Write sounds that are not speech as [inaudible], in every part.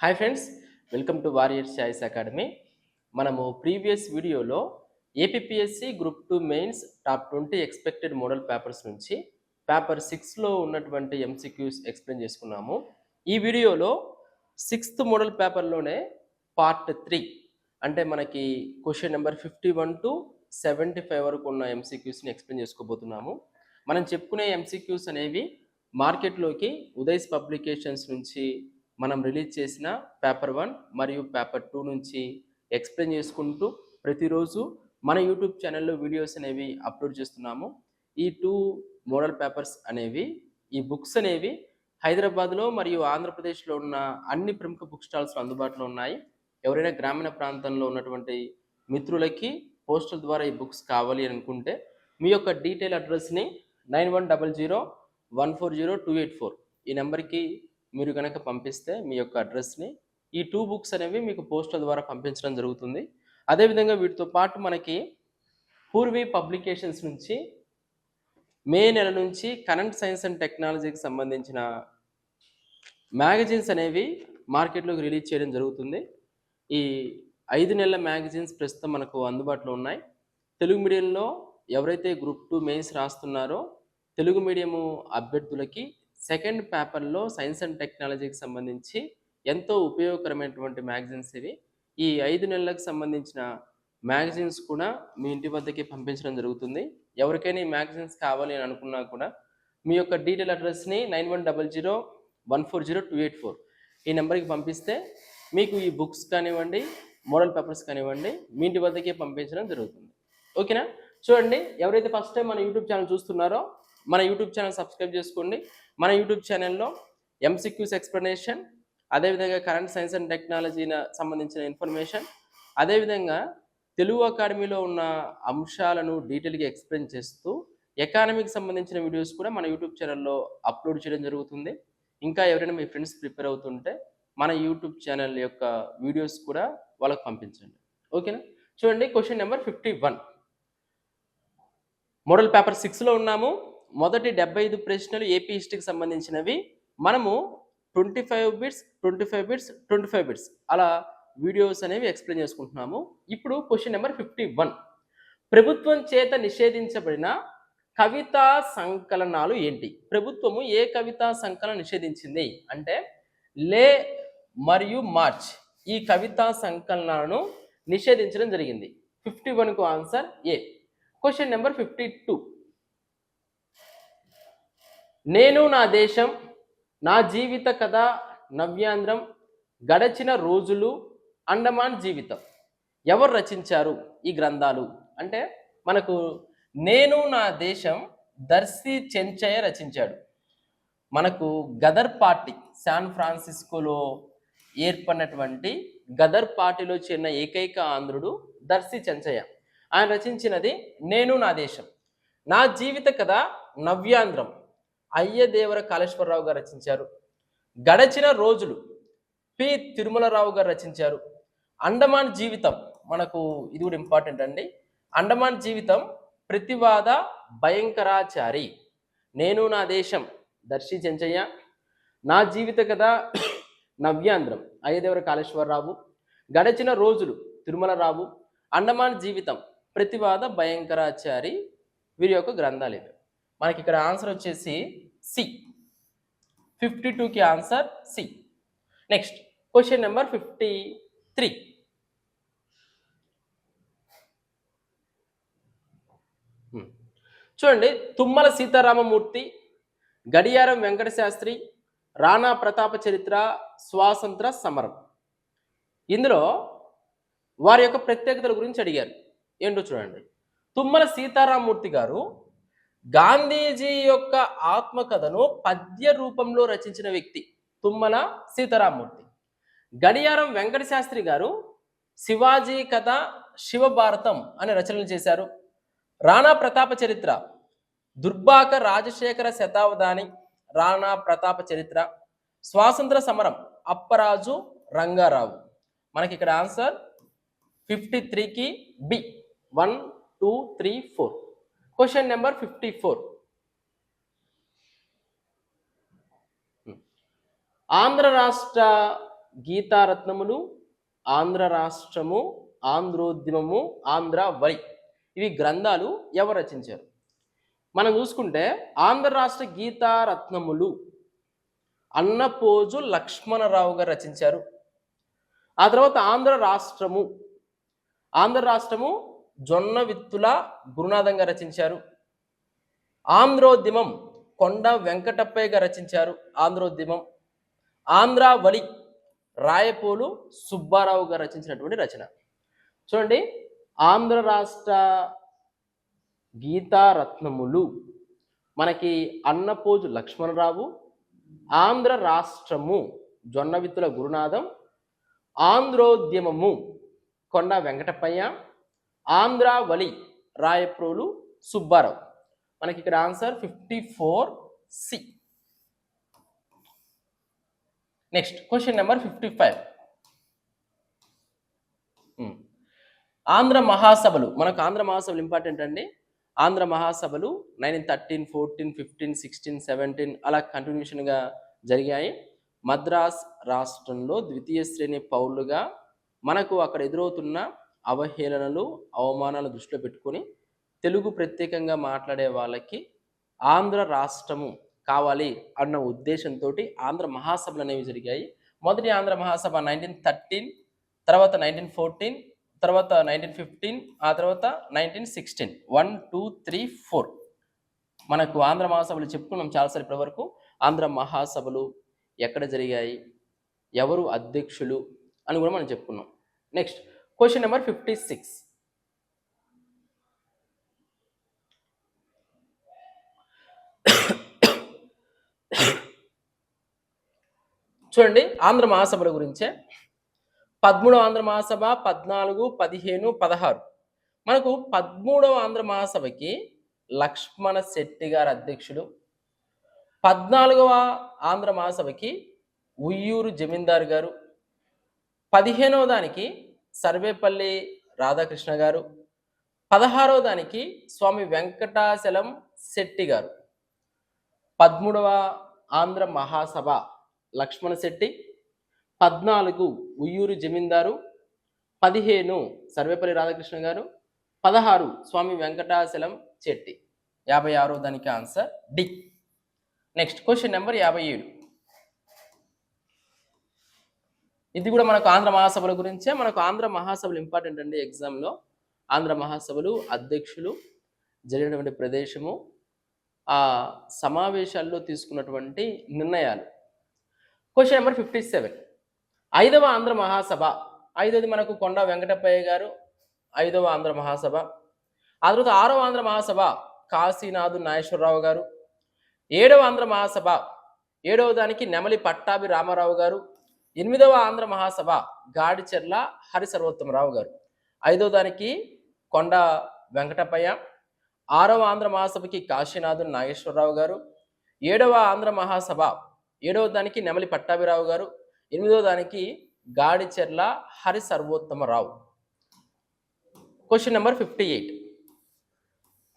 Hi friends welcome to warriors choice academy. మనము previous వీడియోలో APSC group two mains top twenty expected model papers నుంచి paper సిక్స్లో ఉన్నటువంటి MCQs explain చేసుకున్నాము. ఈ వీడియోలో సిక్స్త్ మోడల్ పేపర్లోనే పార్ట్ త్రీ అంటే మనకి question number fifty one to seventy five వరకు ఉన్న ఎంసీక్యూస్ని ఎక్స్ప్లెయిన్ చేసుకోబోతున్నాము. మనం చెప్పుకునే ఎంసీక్యూస్ అనేవి మార్కెట్లోకి ఉదయ్స్ పబ్లికేషన్స్ నుంచి మనం రిలీజ్ చేసిన పేపర్ వన్ మరియు పేపర్ టూ నుంచి ఎక్స్ప్లెయిన్ చేసుకుంటూ ప్రతిరోజు మన యూట్యూబ్ ఛానల్లో వీడియోస్ అనేవి అప్లోడ్ చేస్తున్నాము. ఈ టూ మోడల్ పేపర్స్ అనేవి ఈ బుక్స్ అనేవి హైదరాబాద్లో మరియు ఆంధ్రప్రదేశ్లో ఉన్న అన్ని ప్రముఖ బుక్ స్టాల్స్లో అందుబాటులో ఉన్నాయి. ఎవరైనా గ్రామీణ ప్రాంతంలో ఉన్నటువంటి మిత్రులకి పోస్టల్ ద్వారా ఈ బుక్స్ కావాలి అనుకుంటే మీ యొక్క detail అడ్రస్ని nine one double zero one four zero two eight four ఈ నెంబర్కి మీరు కనుక పంపిస్తే మీ యొక్క అడ్రస్ని ఈ టూ బుక్స్ అనేవి మీకు పోస్టల్ ద్వారా పంపించడం జరుగుతుంది. అదేవిధంగా వీటితో పాటు మనకి పూర్వీ పబ్లికేషన్స్ నుంచి మే నెల నుంచి కరెంట్ సైన్స్ అండ్ టెక్నాలజీకి సంబంధించిన మ్యాగజైన్స్ అనేవి మార్కెట్లోకి రిలీజ్ చేయడం జరుగుతుంది. ఈ ఐదు నెలల మ్యాగజైన్స్ ప్రస్తుతం మనకు అందుబాటులో ఉన్నాయి. తెలుగు మీడియంలో ఎవరైతే గ్రూప్ టూ మెయిన్స్ రాస్తున్నారో తెలుగు మీడియము అభ్యర్థులకి సెకండ్ పేపర్లో సైన్స్ అండ్ టెక్నాలజీకి సంబంధించి ఎంతో ఉపయోగకరమైనటువంటి మ్యాగజైన్స్ ఇవి. ఈ ఐదు నెలలకు సంబంధించిన మ్యాగజైన్స్ కూడా మీ ఇంటి వద్దకి పంపించడం జరుగుతుంది. ఎవరికైనా ఈ మ్యాగజైన్స్ కావాలి అని అనుకున్నా కూడా మీ యొక్క detail అడ్రస్ని nine one double zero one four zero two eight four ఈ నెంబర్కి పంపిస్తే మీకు ఈ బుక్స్ కానివ్వండి మోడల్ పేపర్స్ కానివ్వండి మీ ఇంటి వద్దకే పంపించడం జరుగుతుంది. ఓకేనా? చూడండి ఎవరైతే ఫస్ట్ టైం మన యూట్యూబ్ ఛానల్ చూస్తున్నారో మన యూట్యూబ్ ఛానల్ సబ్స్క్రైబ్ చేసుకోండి. మన యూట్యూబ్ ఛానల్లో ఎంసీక్యూస్ ఎక్స్ప్లెనేషన్ అదేవిధంగా కరెంట్ సైన్స్ అండ్ టెక్నాలజీన సంబంధించిన ఇన్ఫర్మేషన్ అదేవిధంగా తెలుగు అకాడమీలో ఉన్న అంశాలను డీటెయిల్గా ఎక్స్ప్లెయిన్ చేస్తూ ఎకానమీకి సంబంధించిన వీడియోస్ కూడా మన యూట్యూబ్ ఛానల్లో అప్లోడ్ చేయడం జరుగుతుంది. ఇంకా ఎవరైనా మీ ఫ్రెండ్స్ ప్రిపేర్ అవుతుంటే మన యూట్యూబ్ ఛానల్ యొక్క వీడియోస్ కూడా వాళ్ళకి పంపించండి. ఓకేనా చూడండి question number fifty one model paper సిక్స్లో ఉన్నాము. మొదటి డెబ్బై ఐదు ప్రశ్నలు ఏపీ హిస్టరీకి సంబంధించినవి. మనము twenty five bits twenty five bits twenty five bits అలా వీడియోస్ అనేవి ఎక్స్ప్లెయిన్ చేసుకుంటున్నాము. ఇప్పుడు క్వశ్చన్ నెంబర్ ఫిఫ్టీ వన్ ప్రభుత్వం చేత నిషేధించబడిన కవితా సంకలనాలు ఏంటి? ప్రభుత్వము ఏ కవితా సంకలనం నిషేధించింది? అంటే లే మరియు మార్చ్ ఈ కవితా సంకలనాలను నిషేధించడం జరిగింది. Fifty వన్కు answer A question number fifty two నేను నా దేశం నా జీవిత కథ నవ్యాంధ్రం గడచిన రోజులు అండమాన్ జీవితం. ఎవరు రచించారు ఈ గ్రంథాలు? అంటే మనకు నేను నా దేశం దర్శి చెంచయ్య రచించాడు. మనకు గదర్ పార్టీ శాన్ ఫ్రాన్సిస్కోలో ఏర్పడినటువంటి గదర్ పార్టీలో చేరిన ఏకైక ఆంధ్రుడు దర్శి చెంచయ్య. ఆయన రచించినది నేను నా దేశం. నా జీవిత కథ నవ్యాంధ్రం. అయ్యదేవర కాళేశ్వరరావు గారు రచించారు. గడచిన రోజులు పి. తిరుమలరావు గారు రచించారు. అండమాన్ జీవితం మనకు ఇది కూడా ఇంపార్టెంట్ అండి. అండమాన్ జీవితం ప్రతివాద భయంకరాచారి. నేను నా దేశం దర్శి చెంచయ్య. నా జీవిత కథ [clears throat] నవ్యాంధ్రం. అయ్యదేవర కాళేశ్వరరావు. గడచిన రోజులు తిరుమలరావు. అండమాన్ జీవితం ప్రతివాద భయంకరాచారి. వీరి యొక్క గ్రంథాలు ఇవి. మనకి ఇక్కడ ఆన్సర్ వచ్చేసి సి ఫిఫ్టీ టూకి answer C next question number fifty three చూడండి తుమ్మల సీతారామమూర్తి గడియారం వెంకట శాస్త్రి రాణా ప్రతాప చరిత్ర స్వాతంత్ర సమరం. ఇందులో వారి యొక్క ప్రత్యేకతల గురించి అడిగారు. ఏంటో చూడండి. తుమ్మల సీతారామమూర్తి గారు గాంధీజీ యొక్క ఆత్మకథను పద్య రూపంలో రచించిన వ్యక్తి తుమ్మల సీతారామూర్తి గడియారం వెంకట శాస్త్రి గారు శివాజీ కథ శివభారతం అనే రచనలు చేశారు. రాణా ప్రతాప చరిత్ర దుర్బాక రాజశేఖర శతావధాని రాణా ప్రతాప చరిత్ర స్వాతంత్ర సమరం అప్పరాజు రంగారావు. మనకి ఇక్కడ ఆన్సర్ ఫిఫ్టీ త్రీకి B one two three four. Question number fifty four Andhra రాష్ట్ర గీతారత్నములు ఆంధ్ర రాష్ట్రము ఆంధ్రోద్యమము ఆంధ్ర వరి. ఇవి గ్రంథాలు ఎవరు రచించారు? మనం చూసుకుంటే ఆంధ్ర రాష్ట్ర గీతారత్నములు అన్నపోజు లక్ష్మణరావు గారు రచించారు. ఆ తర్వాత ఆంధ్ర రాష్ట్రము ఆంధ్ర రాష్ట్రము జొన్న విత్తుల గురునాథంగా రచించారు. ఆంధ్రోద్యమం కొండ వెంకటప్పయ్యగా రచించారు. ఆంధ్రోద్యమం. ఆంధ్ర రాయపోలు సుబ్బారావు గారు రచించినటువంటి రచన. చూడండి. ఆంధ్ర రాష్ట్ర గీతారత్నములు మనకి అన్నపోజు లక్ష్మణరావు ఆంధ్ర రాష్ట్రము జొన్నవిత్తుల గురునాథం ఆంధ్రోద్యమము కొండ వెంకటప్పయ్య ఆంధ్రావళి రాయప్రోలు సుబ్బారావు. మనకి ఇక్కడ answer fifty four C. Next question number fifty five. Andhra మహాసభలు మనకు ఆంధ్ర మహాసభలు ఇంపార్టెంట్ అండి. ఆంధ్ర మహాసభలు nineteen thirteen fourteen fifteen sixteen seventeen అలా కంటిన్యూషన్గా జరిగాయి. మద్రాస్ రాష్ట్రంలో ద్వితీయ శ్రేణి పౌరులుగా మనకు అక్కడ ఎదురవుతున్న అవహేళనలు అవమానాలు దృష్టిలో పెట్టుకొని తెలుగు ప్రత్యేకంగా మాట్లాడే వాళ్ళకి ఆంధ్ర రాష్ట్రము కావాలి అన్న ఉద్దేశంతో ఆంధ్ర మహాసభలు అనేవి జరిగాయి. మొదటి ఆంధ్ర మహాసభ నైన్టీన్ థర్టీన్ తర్వాత నైన్టీన్ ఫోర్టీన్ తర్వాత నైన్టీన్ ఫిఫ్టీన్ ఆ తర్వాత nineteen sixteen one two three four మనకు ఆంధ్ర మహాసభలు చెప్పుకున్నాం చాలాసార్లు ఇప్పటి వరకు ఆంధ్ర మహాసభలు ఎక్కడ జరిగాయి? ఎవరు అధ్యక్షులు? అని కూడా మనం చెప్పుకున్నాం. Next question number fifty six చూడండి ఆంధ్ర మహాసభల గురించే. పదమూడవ ఆంధ్ర మహాసభ పద్నాలుగు పదిహేను పదహారు. మనకు పదమూడవ ఆంధ్ర మహాసభకి లక్ష్మణ శెట్టి గారు అధ్యక్షుడు. పద్నాలుగవ ఆంధ్ర మహాసభకి ఉయ్యూరు జమీందారు గారు. పదిహేనవ దానికి సర్వేపల్లి రాధాకృష్ణ గారు. పదహారవ దానికి స్వామి వెంకటాచలం శెట్టి గారు. పదమూడవ ఆంధ్ర మహాసభ లక్ష్మణ శెట్టి. పద్నాలుగు ఉయ్యూరు జమీందారు. పదిహేను సర్వేపల్లి రాధాకృష్ణ గారు. పదహారు స్వామి వెంకటాచలం చెట్టి యాభై ఆరో దానికి answer D. Next question number యాభై ఏడు. ఇది కూడా మనకు ఆంధ్ర మహాసభల గురించే. మనకు ఆంధ్ర మహాసభలు ఇంపార్టెంట్ అండి ఎగ్జామ్లో ఆంధ్ర మహాసభలు అధ్యక్షులు జరిగినటువంటి ప్రదేశము ఆ సమావేశాల్లో తీసుకున్నటువంటి నిర్ణయాలు. క్వశ్చన్ నెంబర్ ఫిఫ్టీ సెవెన్ ఐదవ ఆంధ్ర మహాసభ. ఐదవది మనకు కొండ వెంకటప్పయ్య గారు. ఐదవ ఆంధ్ర మహాసభ. ఆ తర్వాత ఆరవ ఆంధ్ర మహాసభ కాశీనాథు నాగేశ్వరరావు గారు. ఏడవ ఆంధ్ర మహాసభ. ఏడవ దానికి నెమలి పట్టాభి రామారావు గారు. ఎనిమిదవ ఆంధ్ర మహాసభ గాడిచెర్ల హరి సర్వోత్తమరావు గారు. ఐదవ దానికి కొండ వెంకటప్పయ్య. ఆరవ ఆంధ్ర మహాసభకి కాశీనాథు నాగేశ్వరరావు గారు. ఏడవ ఆంధ్ర మహాసభ ఏడవ దానికి నెమలి పట్టాభిరావు గారు. ఎనిమిదవ దానికి Gadicherla Hari Sarvottamarao question number fifty eight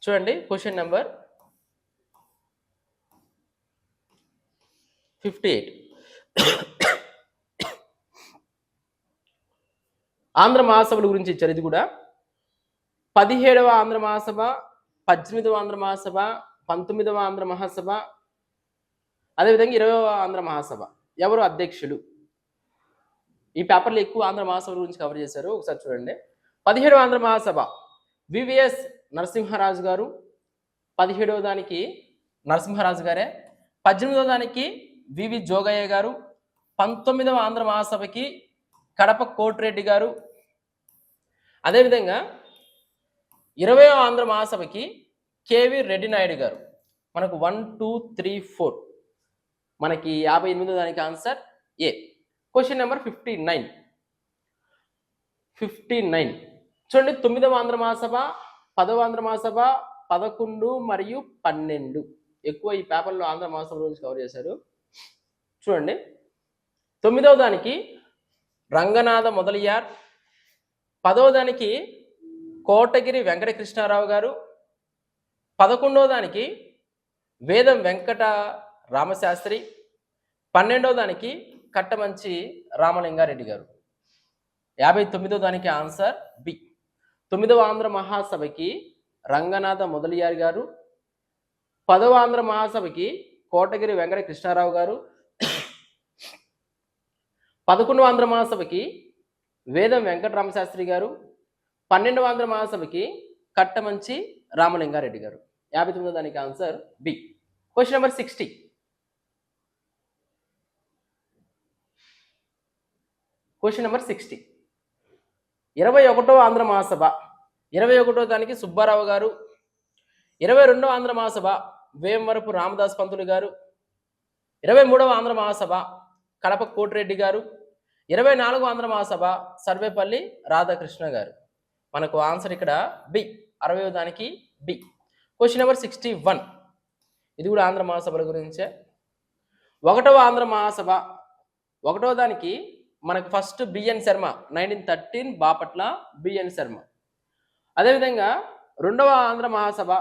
చూడండి question number fifty eight Andhra మహాసభల గురించి ఇచ్చారు. ఇది కూడా పదిహేడవ ఆంధ్ర మహాసభ పద్దెనిమిదవ ఆంధ్ర మహాసభ పంతొమ్మిదవ ఆంధ్ర మహాసభ అదేవిధంగా ఇరవైవ ఆంధ్ర మహాసభ. ఎవరు అధ్యక్షులు? ఈ పేపర్లో ఎక్కువ ఆంధ్ర మహాసభ గురించి కవర్ చేశారు. ఒకసారి చూడండి. పదిహేడవ ఆంధ్ర మహాసభ వివిఎస్ నరసింహరాజు గారు. పదిహేడవ దానికి నరసింహరాజు గారే. పద్దెనిమిదవ దానికి వివి జోగయ్య గారు. పంతొమ్మిదవ ఆంధ్ర మహాసభకి కడప కోటిరెడ్డి గారు. అదేవిధంగా ఇరవై ఆంధ్ర మహాసభకి కేవి రెడ్డి నాయుడు గారు. మనకు వన్ టూ త్రీ ఫోర్. మనకి యాభై ఎనిమిదో దానికి answer A. Question number fifty nine fifty nine చూడండి తొమ్మిదవ ఆంధ్ర మహాసభ పదవ ఆంధ్ర మహాసభ పదకొండు మరియు పన్నెండు. ఎక్కువ ఈ పేపర్లో ఆంధ్ర మహాసభ గురించి కవర్ చేశారు. చూడండి తొమ్మిదవ దానికి రంగనాథ మొదలియార్. పదోదానికి కోటగిరి వెంకటకృష్ణారావు గారు. పదకొండవ దానికి వేదం వెంకట రామశాస్త్రి. పన్నెండో దానికి కట్టమంచి రామలింగారెడ్డి గారు. యాభై తొమ్మిదో దానికి ఆన్సర్ బి. తొమ్మిదవ ఆంధ్ర మహాసభకి రంగనాథ మొదలియార్ గారు. పదవ ఆంధ్ర మహాసభకి కోటగిరి వెంకట కృష్ణారావు గారు. పదకొండవ ఆంధ్ర మహాసభకి వేదం వెంకటరామశాస్త్రి గారు పన్నెండవ ఆంధ్ర మహాసభకి కట్టమంచి రామలింగారెడ్డి గారు. యాభై తొమ్మిదో దానికి answer B. Question number sixty question number sixty ఇరవై ఒకటో ఆంధ్ర మహాసభ ఇరవై ఒకటో దానికి సుబ్బారావు గారు ఇరవై రెండవ ఆంధ్ర మహాసభ వేమవరపు రామదాస్ పంతులు గారు ఇరవై మూడవ ఆంధ్ర మహాసభ కడప కోటిరెడ్డి గారు. ఇరవై నాలుగో ఆంధ్ర మహాసభ సర్వేపల్లి రాధాకృష్ణ గారు. మనకు ఆన్సర్ ఇక్కడ బి. అరవై దానికి B. Question number sixty one. ఇది కూడా ఆంధ్ర మహాసభల గురించే. ఒకటవ ఆంధ్ర మహాసభ. ఒకటవ దానికి మనకు first BN Sharma. Nineteen thirteen Bapatla BN Sharma. అదేవిధంగా రెండవ ఆంధ్ర మహాసభ.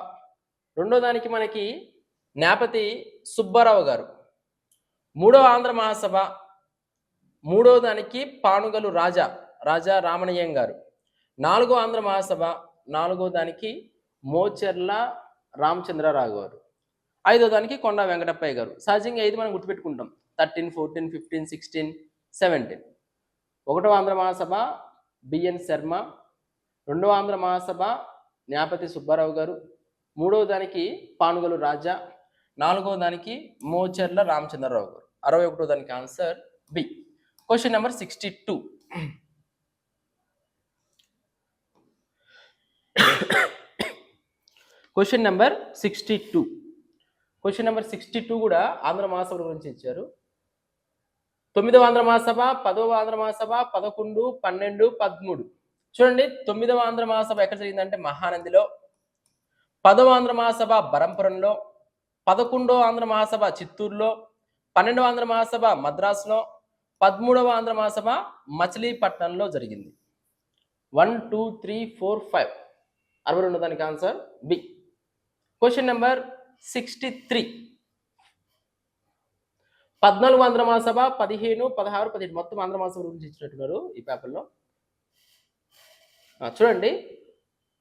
రెండో దానికి మనకి నేపతి సుబ్బారావు గారు. మూడవ ఆంధ్ర మహాసభ మూడో దానికి పానుగలు రాజా రాజా రామణయ్యం గారు. నాలుగో ఆంధ్ర మహాసభ నాలుగో దానికి మోచెర్ల రామచంద్రరావు గారు. ఐదో దానికి కొండ వెంకటప్పయ్య గారు. సహజంగా ఐదు మనం గుర్తుపెట్టుకుంటాం? Thirteen fourteen fifteen sixteen seventeen. ఒకటో ఆంధ్ర మహాసభ బిఎన్ శర్మ. రెండవ ఆంధ్ర మహాసభ న్యాపతి సుబ్బారావు గారు. మూడవ దానికి పానుగలు రాజా. నాలుగో దానికి మోచెర్ల రామచంద్రరావు గారు. అరవై ఒకటో దానికి answer B. Question number sixty two question number sixty two question number sixty two కూడా ఆంధ్ర మహాసభ గురించి ఇచ్చారు. తొమ్మిదవ ఆంధ్ర మహాసభ పదవ ఆంధ్ర మహాసభ పదకొండు పన్నెండు పదమూడు. చూడండి తొమ్మిదవ ఆంధ్ర మహాసభ ఎక్కడ జరిగిందంటే మహానందిలో పదవ ఆంధ్ర మహాసభ బరంపురంలో పదకొండవ ఆంధ్ర మహాసభ చిత్తూరులో పన్నెండవ ఆంధ్ర మహాసభ మద్రాసులో పదమూడవ ఆంధ్ర మహాసభ మచిలీపట్నంలో జరిగింది. One two three four five. అరవై రెండు దానికి answer B. Question number sixty three పద్నాలుగు ఆంధ్ర మహాసభ పదిహేను పదహారు పదిహేడు. మొత్తం ఆంధ్ర మహాసభ గురించి ఇచ్చినట్టున్నారు ఈ పేపర్లో చూడండి.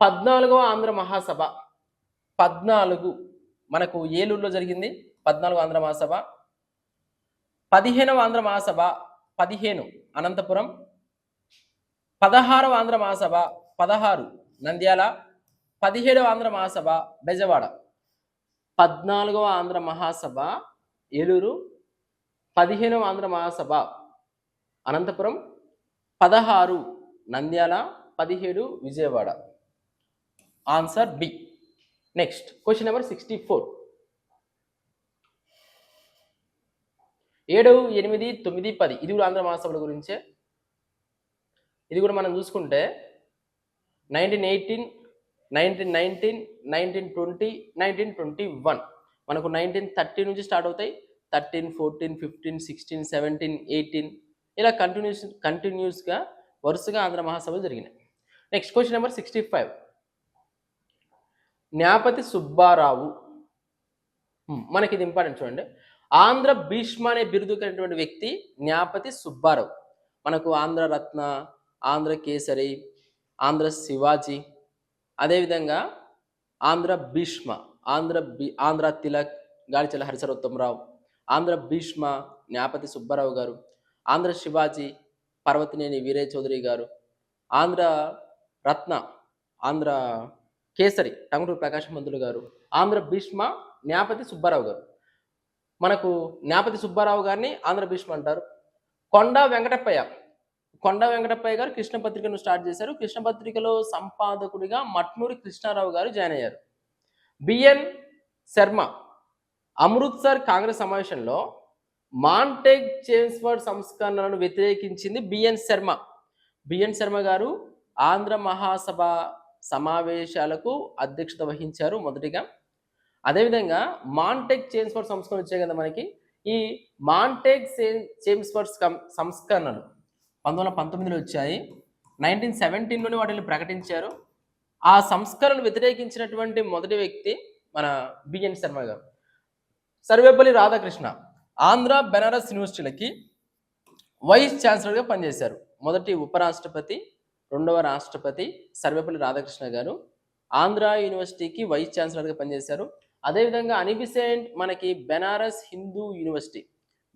పద్నాలుగవ ఆంధ్ర మహాసభ. పద్నాలుగు మనకు ఏలూరులో జరిగింది పద్నాలుగు ఆంధ్ర మహాసభ పదిహేనవ ఆంధ్ర మహాసభ పదిహేను అనంతపురం పదహారవ ఆంధ్ర మహాసభ పదహారు నంద్యాల పదిహేడవ ఆంధ్ర మహాసభ బెజవాడ. పద్నాలుగవ ఆంధ్ర మహాసభ ఏలూరు పదిహేనవ ఆంధ్ర మహాసభ అనంతపురం పదహారు నంద్యాల పదిహేడు Vijayawada. Answer B. Next question number sixty four ఏడు ఎనిమిది తొమ్మిది పది. ఇది కూడా ఆంధ్ర మహాసభల గురించే. ఇది కూడా మనం చూసుకుంటే nineteen eighteen nineteen nineteen nineteen twenty nineteen twenty one మనకు నైన్టీన్ థర్టీ నుంచి స్టార్ట్ అవుతాయి. Thirteen fourteen fifteen sixteen seventeen eighteen ఇలా కంటిన్యూస్ కంటిన్యూస్గా వరుసగా ఆంధ్ర మహాసభలు జరిగినాయి. Next question number sixty five Nyapathi Subbarao. మనకి ఇది ఇంపార్టెంట్ చూడండి. ఆంధ్ర భీష్మ అనే బిరుదు కలిగినటువంటి వ్యక్తి న్యాపతి సుబ్బారావు. మనకు ఆంధ్ర రత్న ఆంధ్ర కేసరి ఆంధ్ర శివాజీ అదేవిధంగా ఆంధ్ర భీష్మ ఆంధ్ర బి ఆంధ్ర తిలక్ గాలిచల హరిసరోత్తమరావు ఆంధ్ర భీష్మ న్యాపతి సుబ్బారావు గారు ఆంధ్ర శివాజీ పర్వతినేని వీరే చౌదరి గారు ఆంధ్ర రత్న ఆంధ్ర కేసరి టంగుటూరు ప్రకాశం మంత్రులు గారు ఆంధ్ర భీష్మ న్యాపతి సుబ్బారావు గారు. మనకు న్యాపతి సుబ్బారావు గారిని ఆంధ్ర భీష్మ అంటారు. కొండ వెంకటప్పయ్య కొండ వెంకటప్పయ్య గారు కృష్ణ పత్రికను స్టార్ట్ చేశారు. కృష్ణ పత్రికలో సంపాదకుడిగా మట్నూరి కృష్ణారావు గారు జాయిన్ అయ్యారు. బిఎన్ శర్మ అమృత్సర్ కాంగ్రెస్ సమావేశంలో మాంటెగ్ చేన్స్వర్డ్ సంస్కరణలను వ్యతిరేకించింది బిఎన్ శర్మ. బిఎన్ శర్మ గారు ఆంధ్ర మహాసభ సమావేశాలకు అధ్యక్షత వహించారు మొదటిగా. అదేవిధంగా మాంటెక్ చేమ్స్ఫర్డ్ సంస్కరణ వచ్చాయి కదా మనకి. ఈ మాంటెక్ చేమ్స్ఫర్డ్ సంస్కరణలు పంతొమ్మిది వందల పంతొమ్మిదిలో వచ్చాయి. నైన్టీన్ సెవెంటీన్లోనే వాటిని ప్రకటించారు. ఆ సంస్కరణను వ్యతిరేకించినటువంటి మొదటి వ్యక్తి మన బిఎన్ శర్మ గారు. సర్వేపల్లి రాధాకృష్ణ ఆంధ్ర బెనారస్ యూనివర్సిటీలకి వైస్ ఛాన్సలర్గా పనిచేశారు. మొదటి ఉపరాష్ట్రపతి రెండవ రాష్ట్రపతి సర్వేపల్లి రాధాకృష్ణ గారు ఆంధ్ర యూనివర్సిటీకి వైస్ ఛాన్సలర్గా పనిచేశారు. అదేవిధంగా అనిబిసెంట్ మనకి బెనారస్ హిందూ యూనివర్సిటీ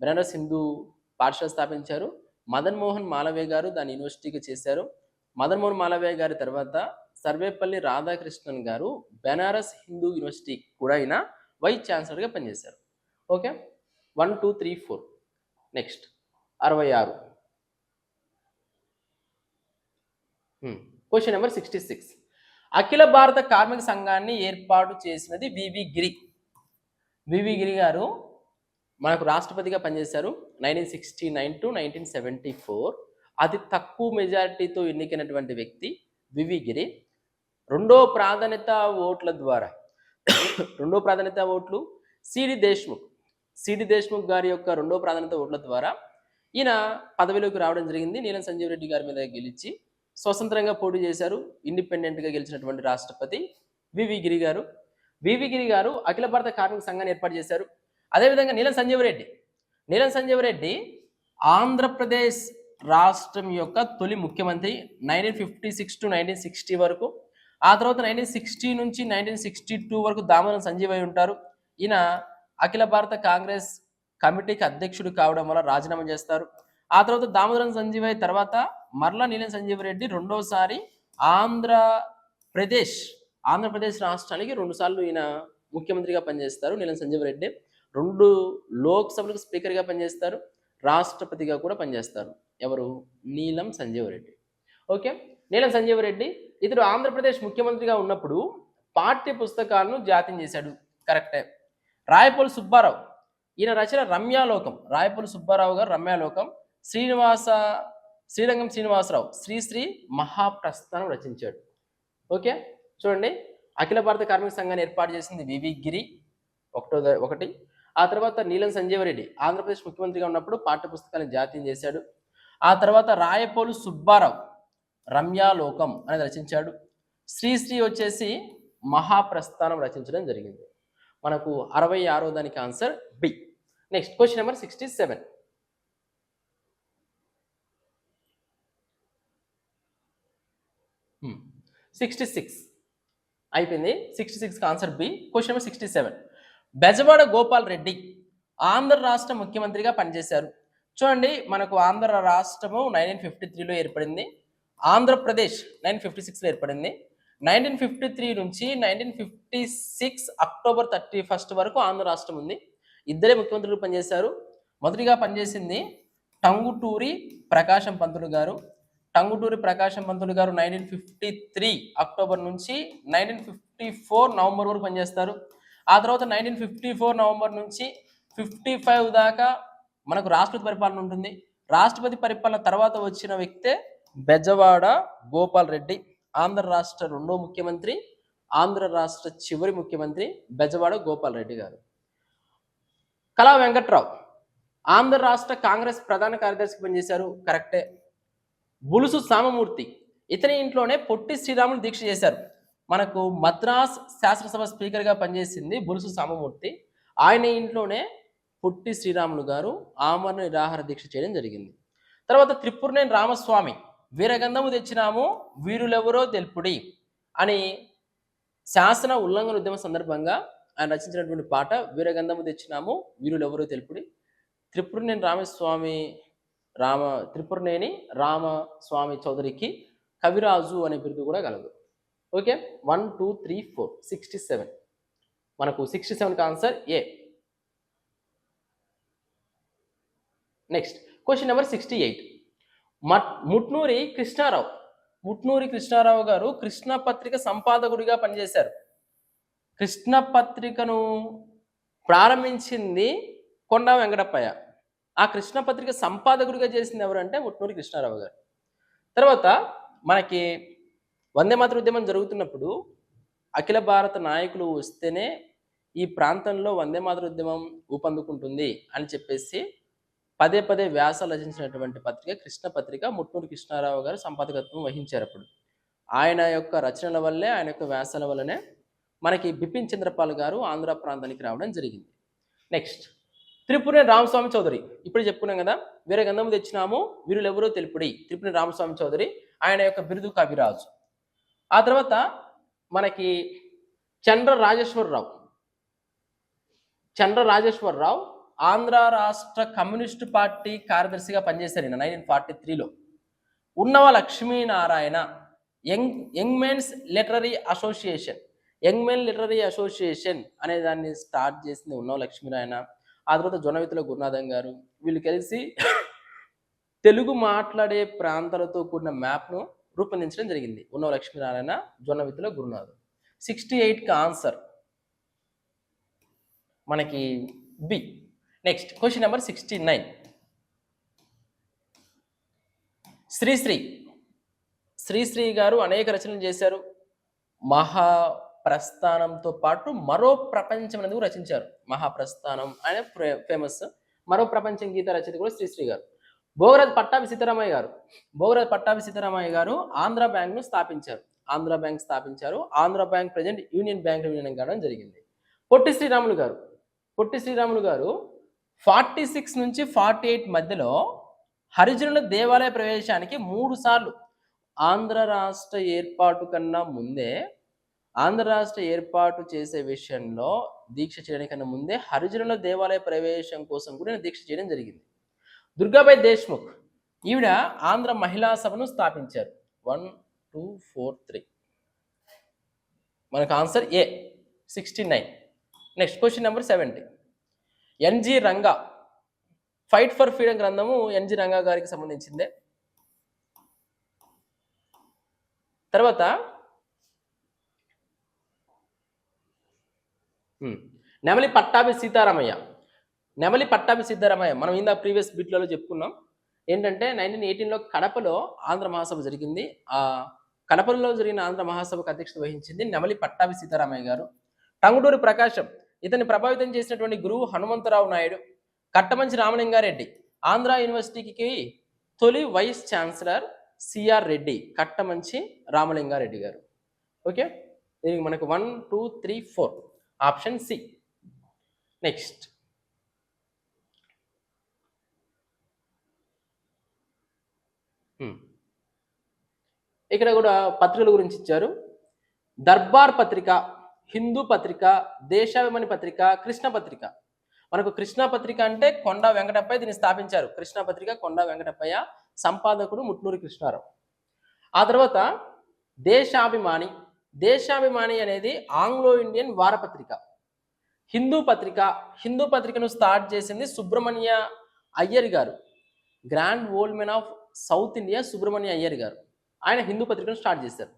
బెనారస్ హిందూ పాఠశాల స్థాపించారు. మదన్ మోహన్ మాలవే గారు దాని యూనివర్సిటీకి చేశారు. మదన్ మోహన్ మాలవే గారి తర్వాత సర్వేపల్లి రాధాకృష్ణన్ గారు బెనారస్ హిందూ యూనివర్సిటీ కూడా అయిన వైస్ ఛాన్సలర్గా పనిచేశారు. Okay? One two three four. Next. అరవై ఆరు. క్వశ్చన్ నెంబర్ సిక్స్టీ సిక్స్ అఖిల భారత కార్మిక సంఘాన్ని ఏర్పాటు చేసినది వివి గిరి. వివి గిరి గారు మనకు రాష్ట్రపతిగా పనిచేశారు nineteen sixty nine to nineteen seventy four. అతి తక్కువ మెజారిటీతో ఎన్నికైనటువంటి వ్యక్తి వివి గిరి. రెండో ప్రాధాన్యత ఓట్ల ద్వారా రెండో ప్రాధాన్యత ఓట్లు సిడి దేశ్ముఖ్. సిడి దేశ్ముఖ్ గారి యొక్క రెండో ప్రాధాన్యత ఓట్ల ద్వారా ఈయన పదవిలోకి రావడం జరిగింది. నీలం సంజీవ్ రెడ్డి గారి మీద గెలిచి స్వతంత్రంగా పోటీ చేశారు ఇండిపెండెంట్గా గెలిచినటువంటి రాష్ట్రపతి వివి గిరి గారు. వివి గిరి గారు అఖిల భారత కార్మిక సంఘాన్ని ఏర్పాటు చేశారు. అదేవిధంగా నీలం సంజీవరెడ్డి నీలం సంజీవరెడ్డి ఆంధ్రప్రదేశ్ రాష్ట్రం యొక్క తొలి ముఖ్యమంత్రి nineteen fifty six to nineteen sixty వరకు. ఆ తర్వాత నైన్టీన్ సిక్స్టీ నుంచి నైన్టీన్ సిక్స్టీ టూ వరకు దామోదరం సంజీవ్ అయి ఉంటారు. ఈయన అఖిల భారత కాంగ్రెస్ కమిటీకి అధ్యక్షుడు కావడం వల్ల రాజీనామా చేస్తారు. ఆ తర్వాత దామోదరం సంజీవ్ తర్వాత మరలా నీలం సంజీవ్ రెడ్డి రెండోసారి ఆంధ్రప్రదేశ్ ఆంధ్రప్రదేశ్ రాష్ట్రానికి రెండుసార్లు ఈయన ముఖ్యమంత్రిగా పనిచేస్తారు నీలం సంజీవ్ రెడ్డి. రెండు లోక్సభలకు స్పీకర్గా పనిచేస్తారు రాష్ట్రపతిగా కూడా పనిచేస్తారు. ఎవరు? నీలం సంజీవ్ రెడ్డి. ఓకే? నీలం సంజీవ్ రెడ్డి ఇతడు ఆంధ్రప్రదేశ్ ముఖ్యమంత్రిగా ఉన్నప్పుడు పాఠ్య పుస్తకాలను జాతీయం చేశాడు. కరెక్టే. రాయపూల్ సుబ్బారావు. ఈయన రచన రమ్యాలోకం. రాయపూల్ సుబ్బారావు గారు రమ్యాలోకం. శ్రీనివాస శ్రీరంగం శ్రీనివాసరావు శ్రీశ్రీ మహాప్రస్థానం రచించాడు. ఓకే? చూడండి. అఖిల భారత కార్మిక సంఘాన్ని ఏర్పాటు చేసింది వివి గిరి ఒకటో ఒకటి. ఆ తర్వాత నీలం సంజీవరెడ్డి ఆంధ్రప్రదేశ్ ముఖ్యమంత్రిగా ఉన్నప్పుడు పాఠ్యపుస్తకాన్ని జాతీయం చేశాడు. ఆ తర్వాత రాయపోలు సుబ్బారావు రమ్యాలోకం అనేది రచించాడు. శ్రీశ్రీ వచ్చేసి మహాప్రస్థానం రచించడం జరిగింది. మనకు అరవై ఆరో దానికి answer B. Next question number sixty seven. Sixty six అయిపోయింది. Sixty six answer B question number sixty seven Bezawada Gopal Reddy Andhra రాష్ట్ర ముఖ్యమంత్రిగా పనిచేశారు. చూడండి మనకు ఆంధ్ర రాష్ట్రము నైన్టీన్ ఫిఫ్టీ త్రీలో ఏర్పడింది. ఆంధ్రప్రదేశ్ నైన్టీన్ ఫిఫ్టీ సిక్స్లో ఏర్పడింది. నైన్టీన్ ఫిఫ్టీ త్రీ నుంచి nineteen fifty six October thirty first వరకు ఆంధ్ర రాష్ట్రం ఉంది. ఇద్దరే ముఖ్యమంత్రులు పనిచేశారు. మొదటిగా పనిచేసింది టంగుటూరి ప్రకాశం పంతులు గారు. Tanguturi Prakasam Pantulu garu nineteen fifty three October నుంచి నైన్టీన్ ఫిఫ్టీ ఫోర్ నవంబర్ వరకు పనిచేస్తారు. ఆ తర్వాత నైన్టీన్ ఫిఫ్టీ ఫోర్ నవంబర్ నుంచి ఫిఫ్టీ ఫైవ్ దాకా మనకు రాష్ట్రపతి పరిపాలన ఉంటుంది. రాష్ట్రపతి పరిపాలన తర్వాత వచ్చిన వ్యక్తే బెజవాడ గోపాల్ రెడ్డి ఆంధ్ర రాష్ట్ర రెండో ముఖ్యమంత్రి ఆంధ్ర రాష్ట్ర చివరి ముఖ్యమంత్రి బెజవాడ గోపాల్ రెడ్డి గారు. కళా వెంకట్రావు ఆంధ్ర రాష్ట్ర కాంగ్రెస్ ప్రధాన కార్యదర్శి పనిచేశారు. కరెక్టే. బులుసు సామమూర్తి. ఇతని ఇంట్లోనే పొట్టి శ్రీరాములు దీక్ష చేశారు. మనకు మద్రాస్ శాసనసభ స్పీకర్గా పనిచేసింది బులుసు సామమూర్తి. ఆయన ఇంట్లోనే పొట్టి శ్రీరాములు గారు ఆమరణ నిరాహార దీక్ష చేయడం జరిగింది. తర్వాత త్రిపురనేని రామస్వామి వీరగంధము తెచ్చినాము వీరులెవరో తెలుపుడి అని శాసన ఉల్లంఘన ఉద్యమ సందర్భంగా ఆయన రచించినటువంటి పాట వీరగంధము తెచ్చినాము వీరులెవరో తెలుపుడి. త్రిపురనేని రామస్వామి రామ త్రిపురనేని రామస్వామి చౌదరికి కవిరాజు అనే బిరుదు కూడా కలదు. Okay? One two three four sixty seven మనకు సిక్స్టీ సెవెన్కి answer A next question number sixty eight మట్ ముట్నూరి కృష్ణారావు. ముట్నూరి కృష్ణారావు గారు కృష్ణ పత్రిక సంపాదకుడిగా పనిచేశారు. కృష్ణ పత్రికను ప్రారంభించింది కొండా వెంకటప్పయ్య. ఆ కృష్ణ పత్రిక సంపాదకుడిగా చేసింది ఎవరంటే ముట్నూరి కృష్ణారావు గారు. తర్వాత మనకి వందే మాతృ ఉద్యమం జరుగుతున్నప్పుడు అఖిల భారత నాయకులు వస్తేనే ఈ ప్రాంతంలో వందే మాతృ ఉద్యమం ఊపందుకుంటుంది అని చెప్పేసి పదే పదే వ్యాసాలు రచించినటువంటి పత్రిక కృష్ణ పత్రిక ముట్నూరు కృష్ణారావు గారు సంపాదకత్వం వహించారు అప్పుడు. ఆయన యొక్క రచనల వల్లే ఆయన యొక్క వ్యాసాల వల్లనే మనకి బిపిన్ చంద్రపాల్ గారు ఆంధ్ర ప్రాంతానికి రావడం జరిగింది. నెక్స్ట్. త్రిపురని రామస్వామి చౌదరి. ఇప్పుడు చెప్పుకున్నాం కదా వేరే గంధము తెచ్చినాము వీరులు ఎవరో తెలుపుడి. త్రిపురని రామస్వామి చౌదరి ఆయన యొక్క బిరుదు కవిరాజు. ఆ తర్వాత మనకి చంద్ర రాజేశ్వరరావు. చంద్ర రాజేశ్వరరావు ఆంధ్ర రాష్ట్ర కమ్యూనిస్టు పార్టీ కార్యదర్శిగా పనిచేశారు ఈయన నైన్టీన్ ఫార్టీ త్రీలో. Unnava Lakshminarayana young young men's literary association. Young men literary association అనే దాన్ని స్టార్ట్ చేసింది ఉన్నవ లక్ష్మీనారాయణ. ఆ తర్వాత జొన్నవితుల గురునాథం గారు వీళ్ళు కలిసి తెలుగు మాట్లాడే ప్రాంతాలతో కూడిన మ్యాప్ను రూపొందించడం జరిగింది. ఉన్నవ లక్ష్మీనారాయణ జొన్నవితుల గురునాథ్. సిక్స్టీ ఎయిట్కి ఆన్సర్ మనకి B next question number sixty nine Sri Sri. Sri Sri garu అనేక రచనలు చేశారు. మహా ప్రస్థానంతో పాటు మరో ప్రపంచం అనేది రచించారు. మహాప్రస్థానం అనే ఫేమస్ మరో ప్రపంచం గీత రచయిత కూడా శ్రీశ్రీ గారు. భోగరాజ్ పట్టాభి సీతారామయ్య గారు. భోగరాజ్ పట్టాభి సీతారామయ్య గారు ఆంధ్ర బ్యాంక్ను స్థాపించారు. ఆంధ్ర బ్యాంక్ స్థాపించారు. Andhra bank present union bank union కావడం జరిగింది. పొట్టి శ్రీరాములు గారు. పొట్టి శ్రీరాములు గారు ఫార్టీ సిక్స్ నుంచి ఫార్టీ ఎయిట్ మధ్యలో హరిజనుల దేవాలయ ప్రవేశానికి మూడు సార్లు ఆంధ్ర రాష్ట్ర ఏర్పాటు కన్నా ముందే ఆంధ్ర రాష్ట్ర ఏర్పాటు చేసే విషయంలో దీక్ష చేయడానికన్నా ముందే హరిజనుల దేవాలయ ప్రవేశం కోసం కూడా దీక్ష చేయడం జరిగింది. దుర్గాబాయ్ దేశ్ముఖ్ ఈవిడ ఆంధ్ర మహిళా సభను స్థాపించారు. One two four three. మనకు answer A sixty nine. Next question number seventy. NG Ranga fight for freedom గ్రంథము ఎన్జి రంగా గారికి సంబంధించిందే. తర్వాత నెమలి పట్టాభి సీతారామయ్య. నెమలి పట్టాభి సీతారామయ్య. మనం ఇందా ప్రీవియస్ బిట్లలో చెప్పుకున్నాం. ఏంటంటే నైన్టీన్ ఎయిటీన్లో కడపలో ఆంధ్ర మహాసభ జరిగింది. ఆ కడపలో జరిగిన ఆంధ్ర మహాసభకు అధ్యక్షత వహించింది నెమలి పట్టాభి సీతారామయ్య గారు. టంగుటూరి ప్రకాశం. ఇతన్ని ప్రభావితం చేసినటువంటి గురువు హనుమంతరావు నాయుడు కట్టమంచి రామలింగారెడ్డి ఆంధ్ర యూనివర్సిటీకి తొలి vice chancellor CR Reddy Kattamanchi Ramalingareddy garu. Okay? దీనికి మనకు one two three four. Option C. Next. ఇక్కడ కూడా పత్రికల గురించి ఇచ్చారు. దర్బార్ పత్రిక హిందూ పత్రిక దేశాభిమాని పత్రిక కృష్ణ పత్రిక. మనకు కృష్ణ పత్రిక అంటే కొండ వెంకటప్పయ్య దీన్ని స్థాపించారు. కృష్ణ పత్రిక కొండ వెంకటప్పయ్య సంపాదకుడు ముట్నూరి కృష్ణారావు. ఆ తర్వాత దేశాభిమాని దేశాభిమాని అనేది ఆంగ్లో ఇండియన్ వారపత్రిక. హిందూ పత్రిక హిందూ పత్రికను స్టార్ట్ చేసింది Subrahmanya Iyer garu. Grand old men of south India Subrahmanya Iyer garu. ఆయన హిందూ పత్రికను స్టార్ట్ చేశారు.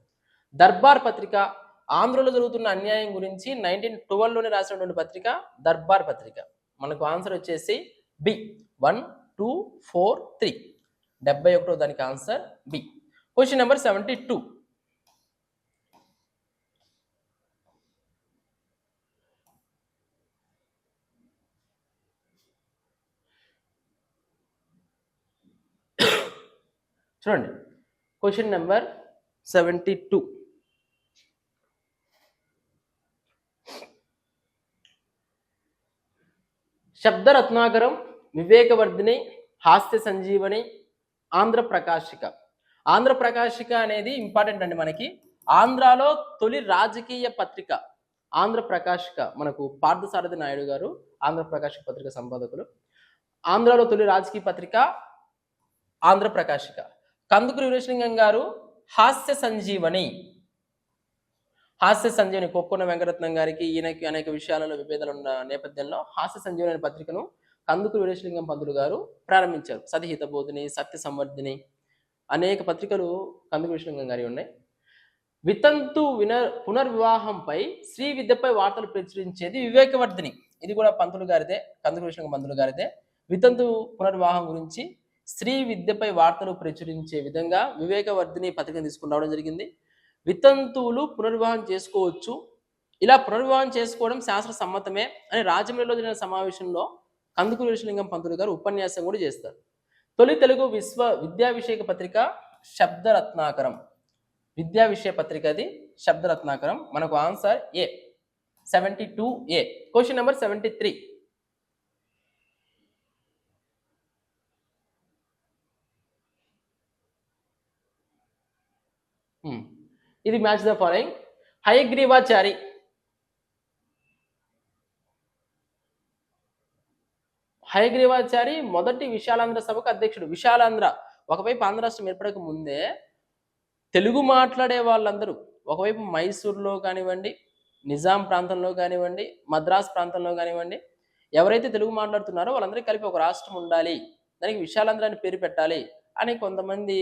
దర్బార్ పత్రిక ఆంధ్రలో జరుగుతున్న అన్యాయం గురించి నైన్టీన్ ట్వెల్వ్లోనే రాసినటువంటి పత్రిక దర్బార్ పత్రిక. మనకు ఆన్సర్ వచ్చేసి B. One two four three. డెబ్బై ఒకటో దానికి answer B. Question number seventy two. చూడండి. Question number seventy two Sabdaratnakaram Vivekavardhini Hasya Sanjeevani Andhra ప్రకాశిక Andhra ప్రకాశిక అనేది ఇంపార్టెంట్ అండి మనకి. ఆంధ్రాలో తొలి రాజకీయ పత్రిక ఆంధ్ర ప్రకాశిక మనకు పార్థసారథి నాయుడు గారు ఆంధ్ర ప్రకాశిక పత్రిక సంపాదకులు. ఆంధ్రాలో తొలి రాజకీయ పత్రిక ఆంధ్ర ప్రకాశిక కందుకూరి వీరేశలింగం గారు హాస్య సంజీవని. హాస్య సంజీవని కొక్కున్న వెంకటరత్నం గారికి ఈయనకి అనేక విషయాలలో విభేదాలు ఉన్న నేపథ్యంలో హాస్య సంజీవని అనే పత్రికను కందుకూరి వీరేశలింగం పంతులు గారు ప్రారంభించారు. సతిహిత బోధిని సత్య సంవర్ధిని అనేక పత్రికలు కందుకూరి వీరేశలింగం గారి ఉన్నాయి. వితంతు విన పునర్వివాహంపై శ్రీ విద్యపై వార్తలు ప్రచురించేది వివేకవర్ధిని. ఇది కూడా పంతులు గారిదే కందుకూరి వీరేశలింగం పంతులు గారిదే. వితంతు పునర్వివాహం గురించి స్త్రీ విద్యపై వార్తలు ప్రచురించే విధంగా వివేకవర్ధిని పథకం తీసుకురావడం జరిగింది. వితంతువులు పునర్వివాహం చేసుకోవచ్చు. ఇలా పునర్వివాహం చేసుకోవడం శాస్త్ర సమ్మతమే అని రాజమండ్రిలో జరిగిన సమావేశంలో కందుకూరి విశ్వలింగం పంతులు గారు ఉపన్యాసం కూడా చేస్తారు. తొలి తెలుగు విశ్వ విద్యా విషయక పత్రిక శబ్దరత్నాకరం. విద్యా విషయ పత్రిక అది శబ్దరత్నాకరం. మనకు answer A? Seventy two A. Question number seventy three. ఇది match the following Hayagrivachari Hayagrivachari మొదటి విశాలాంధ్ర సభకు అధ్యక్షుడు. విశాలాంధ్ర ఒకవైపు ఆంధ్ర రాష్ట్రం ఏర్పడక ముందే తెలుగు మాట్లాడే వాళ్ళందరూ ఒకవైపు మైసూర్లో కానివ్వండి నిజాం ప్రాంతంలో కానివ్వండి మద్రాస్ ప్రాంతంలో కానివ్వండి ఎవరైతే తెలుగు మాట్లాడుతున్నారో వాళ్ళందరికీ కలిపి ఒక రాష్ట్రం ఉండాలి. దానికి విశాలాంధ్ర అని పేరు పెట్టాలి అని కొంతమంది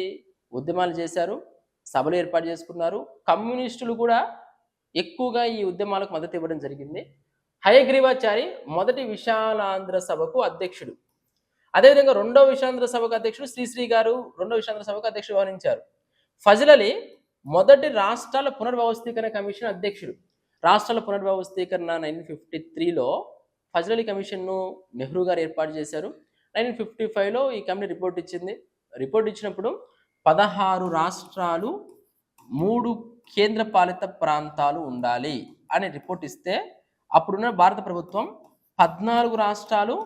ఉద్యమాలు చేశారు. సభలు ఏర్పాటు చేసుకున్నారు. కమ్యూనిస్టులు కూడా ఎక్కువగా ఈ ఉద్యమాలకు మద్దతు ఇవ్వడం జరిగింది. హయగ్రీవాచారి మొదటి విశాలాంధ్ర సభకు అధ్యక్షుడు. అదేవిధంగా రెండో విశాంధ్ర సభకు అధ్యక్షుడు శ్రీశ్రీ గారు రెండో విశాంధ్ర సభకు అధ్యక్షుడు వ్యవహరించారు. ఫజలలి అలీ మొదటి రాష్ట్రాల పునర్వ్యవస్థీకరణ కమిషన్ అధ్యక్షుడు. రాష్ట్రాల పునర్వ్యవస్థీకరణ నైన్టీన్ ఫిఫ్టీ త్రీలో ఫజలలి కమిషన్ను నెహ్రూ గారు ఏర్పాటు చేశారు. నైన్టీన్ ఫిఫ్టీ ఫైవ్లో ఈ కమిటీ రిపోర్ట్ ఇచ్చింది. రిపోర్ట్ ఇచ్చినప్పుడు పదహారు రాష్ట్రాలు మూడు కేంద్రపాలిత ప్రాంతాలు ఉండాలి అని రిపోర్ట్ ఇస్తే అప్పుడున్న భారత ప్రభుత్వం పద్నాలుగు రాష్ట్రాలు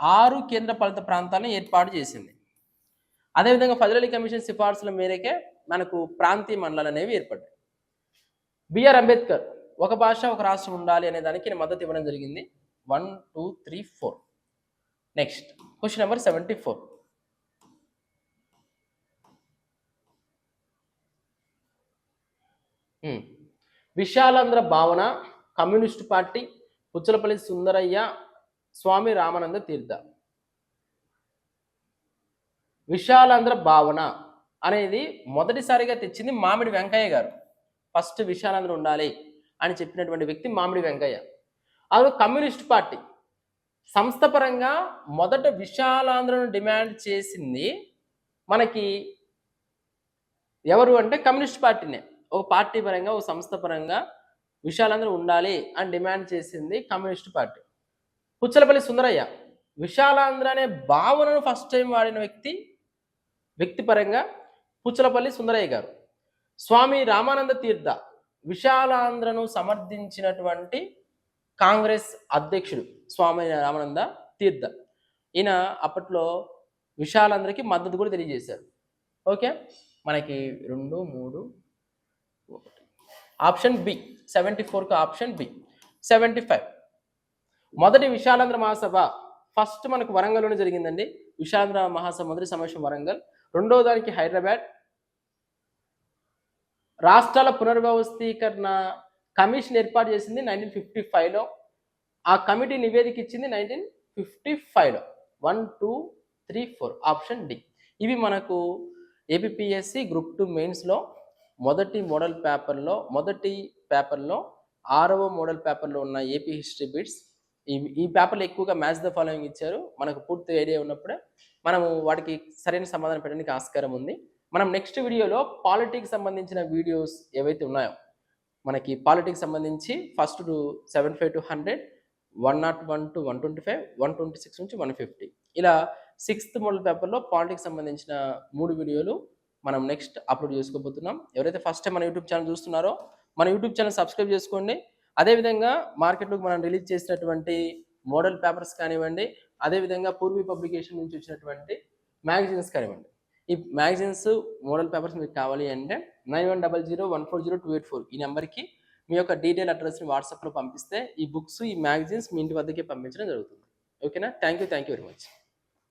ఆరు కేంద్రపాలిత ప్రాంతాలను ఏర్పాటు చేసింది. అదేవిధంగా ఫజల్ కమిషన్ సిఫార్సుల మేరకే మనకు ప్రాంతీయ మండలాలు అనేవి ఏర్పడ్డాయి. బిఆర్ అంబేద్కర్ ఒక భాష ఒక రాష్ట్రం ఉండాలి అనే దానికి నేను మద్దతు ఇవ్వడం జరిగింది. One two three four. Next. Question number seventy four. Visalandhra భావన కమ్యూనిస్ట్ పార్టీ పుచ్చలపల్లి సుందరయ్య స్వామి రామానంద తీర్థ. విశాలాంధ్ర భావన అనేది మొదటిసారిగా తెచ్చింది మామిడి వెంకయ్య గారు. ఫస్ట్ విశాలాంధ్ర ఉండాలి అని చెప్పినటువంటి వ్యక్తి మామిడి వెంకయ్య. అది కమ్యూనిస్ట్ పార్టీ. సంస్థపరంగా మొదట విశాలాంధ్రను డిమాండ్ చేసింది మనకి ఎవరు అంటే కమ్యూనిస్ట్ పార్టీనే. ఒక పార్టీ పరంగా ఒక సంస్థ పరంగా విషయాలందరూ ఉండాలి అని డిమాండ్ చేసింది కమ్యూనిస్ట్ పార్టీ. పుచ్చలపల్లి సుందరయ్య విశాలాంధ్ర అనే భావనను ఫస్ట్ టైం వాడిన వ్యక్తి వ్యక్తిపరంగా పుచ్చలపల్లి సుందరయ్య గారు. స్వామి రామానంద తీర్థ విశాలాంధ్రను సమర్థించినటువంటి కాంగ్రెస్ అధ్యక్షుడు స్వామి రామానంద తీర్థ. ఈయన అప్పట్లో విశాలాంధ్రకి మద్దతు కూడా తెలియజేశారు. ఓకే? మనకి రెండు మూడు ఆప్షన్ బి సెవెంటీ ఫోర్కి ఆప్షన్ బి సెవెంటీ ఫైవ్. మొదటి విశాలాంధ్ర మహాసభ ఫస్ట్ మనకు వరంగల్లోనే జరిగిందండి. విశాలాంధ్ర మహాసభ మొదటి సమావేశం వరంగల్. రెండవ దానికి హైదరాబాద్. రాష్ట్రాల పునర్వ్యవస్థీకరణ కమిషన్ ఏర్పాటు చేసింది నైన్టీన్ ఫిఫ్టీ ఫైవ్లో. ఆ కమిటీ నివేదిక ఇచ్చింది నైన్టీన్ ఫిఫ్టీ ఫైవ్లో. One two three four option D. ఇవి మనకు ఏపీఎస్సి గ్రూప్ టూ మెయిన్స్లో మొదటి మోడల్ పేపర్లో మొదటి పేపర్లో ఆరవ మోడల్ పేపర్లో ఉన్న ఏపీ హిస్టరీ బిట్స్. ఈ ఈ పేపర్లు ఎక్కువగా మ్యాచ్ ద ఫాలోయింగ్ ఇచ్చారు. మనకు పూర్తి ఐడియా ఉన్నప్పుడే మనము వాటికి సరైన సమాధానం పెట్టడానికి ఆస్కారం ఉంది. మనం నెక్స్ట్ వీడియోలో పాలిటిక్స్ సంబంధించిన వీడియోస్ ఏవైతే ఉన్నాయో మనకి పాలిటిక్స్ సంబంధించి first to seven five to hundred one not one to one twenty five one twenty six నుంచి వన్ ఫిఫ్టీ. ఇలా సిక్స్త్ మోడల్ పేపర్లో పాలిటిక్స్ సంబంధించిన మూడు వీడియోలు మనం నెక్స్ట్ అప్లోడ్ చేసుకోబోతున్నాం. ఎవరైతే ఫస్ట్ టైం మన యూట్యూబ్ ఛానల్ చూస్తున్నారో మన యూట్యూబ్ ఛానల్ సబ్స్క్రైబ్ చేసుకోండి. అదేవిధంగా మార్కెట్లోకి మనం రిలీజ్ చేసినటువంటి మోడల్ పేపర్స్ కానివ్వండి అదేవిధంగా పూర్వీ పబ్లికేషన్ నుంచి వచ్చినటువంటి మ్యాగజైన్స్ కానివ్వండి. ఈ మ్యాగజైన్స్ మోడల్ పేపర్స్ మీకు కావాలి అంటే nine one double zero one four zero two eight four ఈ నెంబర్కి మీ యొక్క డీటెయిల్ అడ్రస్ని వాట్సాప్లో పంపిస్తే ఈ బుక్స్ ఈ మ్యాగజైన్స్ మీ ఇంటి వద్దకే పంపించడం జరుగుతుంది. ఓకేనా? Thank you thank you very much